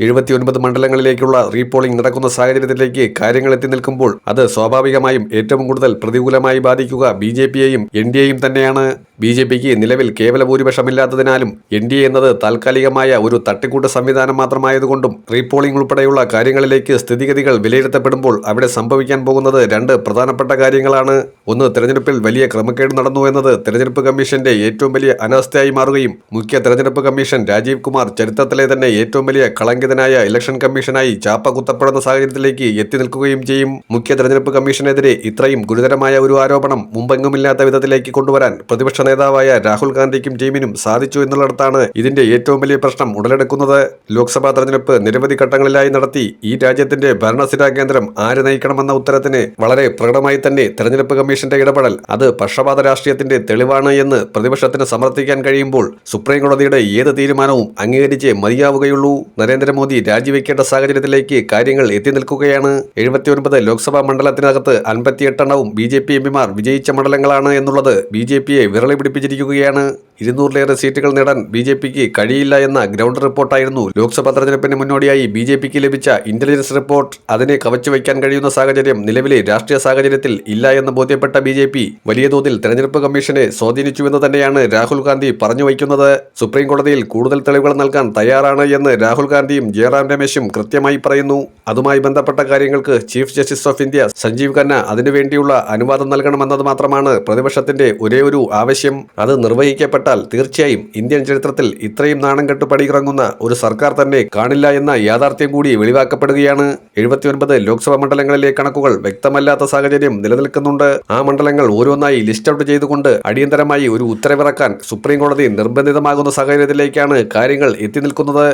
എഴുപത്തിയൊൻപത് മണ്ഡലങ്ങളിലേക്കുള്ള repolling നടക്കുന്ന സാഹചര്യത്തിലേക്ക് കാര്യങ്ങൾ എത്തി നിൽക്കുമ്പോൾ അത് സ്വാഭാവികമായും ഏറ്റവും കൂടുതൽ പ്രതികൂലമായി ബാധിക്കുക ബി ജെ പിയെയും എൻ ഡി എയും തന്നെയാണ്. ബി ജെ പിക്ക് നിലവിൽ കേവല ഭൂരിപക്ഷമില്ലാത്തതിനാലും എൻ ഡി എ എന്നത് താൽക്കാലികമായ ഒരു തട്ടിക്കൂട്ട് സംവിധാനം മാത്രമായതുകൊണ്ടും റീപോളിംഗ് ഉൾപ്പെടെയുള്ള കാര്യങ്ങളിലേക്ക് സ്ഥിതിഗതികൾ വിലയിരുത്തപ്പെടുമ്പോൾ അവിടെ സംഭവിക്കാൻ പോകുന്നത് രണ്ട് പ്രധാനപ്പെട്ട കാര്യങ്ങളാണ്. ഒന്ന് തെരഞ്ഞെടുപ്പിൽ വലിയ ക്രമക്കേട് നടന്നു എന്നത് തെരഞ്ഞെടുപ്പ് കമ്മീഷന്റെ ഏറ്റവും വലിയ അനാസ്ഥയായി മാറുകയും മുഖ്യ തെരഞ്ഞെടുപ്പ് കമ്മീഷൻ രാജീവ് കുമാർ ചരിത്രത്തിലെ തന്നെ ഏറ്റവും വലിയ കളങ്കിതനായ ഇലക്ഷൻ കമ്മീഷനായി ചാപ്പ കുത്തപ്പെടുന്ന സാഹചര്യത്തിലേക്ക് എത്തി നിൽക്കുകയും ചെയ്യും. മുഖ്യ തെരഞ്ഞെടുപ്പ് കമ്മീഷനെതിരെ ഇത്രയും ഗുരുതരമായ ഒരു ആരോപണം മുമ്പെങ്ങുമില്ലാത്ത വിധത്തിലേക്ക് കൊണ്ടുവരാൻ പ്രതിപക്ഷ നേതാവായ രാഹുൽ ഗാന്ധിക്കും ടീമിനും സാധിച്ചു എന്നുള്ളിടത്താണ് ഇതിന്റെ ഏറ്റവും വലിയ പ്രശ്നം ഉടലെടുക്കുന്നത്. ലോക്സഭാ തെരഞ്ഞെടുപ്പ് നിരവധി ഘട്ടങ്ങളിലായി നടത്തി ഈ രാജ്യത്തിന്റെ ഭരണസ്ഥിരാ കേന്ദ്രം ആര് നയിക്കണമെന്ന ഉത്തരത്തിന് വളരെ പ്രകടമായി തന്നെ തെരഞ്ഞെടുപ്പ് കമ്മീഷന്റെ ഇടപെടൽ അത് പക്ഷപാത രാഷ്ട്രീയത്തിന്റെ തെളിവാണ് എന്ന് പ്രതിപക്ഷത്തിന് സമർത്ഥിക്കാൻ കഴിയുമ്പോൾ സുപ്രീം കോടതിയുടെ ഏത് തീരുമാനവും അംഗീകരിച്ചേ മതിയാവുകയുള്ളൂ. നരേന്ദ്രമോദി രാജിവെക്കേണ്ട സാഹചര്യത്തിലേക്ക് കാര്യങ്ങൾ എത്തി നിൽക്കുകയാണ്. എഴുപത്തിയൊൻപത് ലോക്സഭാ മണ്ഡലത്തിനകത്ത് അൻപത്തിയെട്ടെണ്ണവും ബി ജെ പി എംപിമാർ വിജയിച്ച മണ്ഡലങ്ങളാണ് എന്നുള്ളത് ബി ജെ പിയെ വിരളി പിടിപ്പിച്ചിരിക്കുകയാണ് ഇരുന്നൂറിലേറെ സീറ്റുകൾ നേടാൻ ബി ജെ പിക്ക് കഴിയില്ല എന്ന ഗ്രൗണ്ട് റിപ്പോർട്ടായിരുന്നു. ലോക്സഭാ തെരഞ്ഞെടുപ്പിന് മുന്നോടിയായി ബി ജെ പിക്ക് ലഭിച്ച ഇന്റലിജൻസ് റിപ്പോർട്ട് അതിനെ കവച്ചു വയ്ക്കാൻ കഴിയുന്ന സാഹചര്യം നിലവിലെ രാഷ്ട്രീയ സാഹചര്യത്തിൽ ഇല്ല എന്ന് ബോധ്യപ്പെട്ട ബി ജെ പി വലിയ തോതിൽ തെരഞ്ഞെടുപ്പ് കമ്മീഷനെ സ്വാധീനിച്ചുവെന്ന് തന്നെയാണ് രാഹുൽ ഗാന്ധി പറഞ്ഞു വയ്ക്കുന്നത്. സുപ്രീം കോടതിയിൽ കൂടുതൽ തെളിവുകൾ നൽകാൻ തയ്യാറാണ് എന്ന് രാഹുൽ ഗാന്ധിയും ജയറാം രമേശും കൃത്യമായി പറയുന്നു. അതുമായി ബന്ധപ്പെട്ട കാര്യങ്ങൾക്ക് chief justice of India Sanjiv Khanna അതിനുവേണ്ടിയുള്ള അനുവാദം നൽകണമെന്നത് മാത്രമാണ്. പ്രതിപക്ഷത്തിന്റെ ഒരേ ഒരു ആവശ്യം അത് നിർവഹിക്കപ്പെട്ടാൽ തീർച്ചയായും ഇന്ത്യൻ ചരിത്രത്തിൽ ഇത്രയും നാണം കെട്ട് പടിയിറങ്ങുന്ന ഒരു സർക്കാർ തന്നെ കാണില്ല എന്ന യാഥാർത്ഥ്യം കൂടി വെളിവാക്കപ്പെടുകയാണ്. എഴുപത്തിയൊൻപത് ലോക്സഭാ മണ്ഡലങ്ങളിലെ കണക്കുകൾ വ്യക്തമല്ലാത്ത സാഹചര്യം നിലനിൽക്കുന്നുണ്ട്. ആ മണ്ഡലങ്ങൾ ഓരോന്നായി ലിസ്റ്റ് ഔട്ട് ചെയ്തുകൊണ്ട് അടിയന്തരമായി ഒരു ഉത്തരവിറക്കാൻ സുപ്രീം കോടതി നിർബന്ധിതമാകുന്ന സാഹചര്യത്തിലേക്കാണ് കാര്യങ്ങൾ എത്തി നിൽക്കുന്നത്.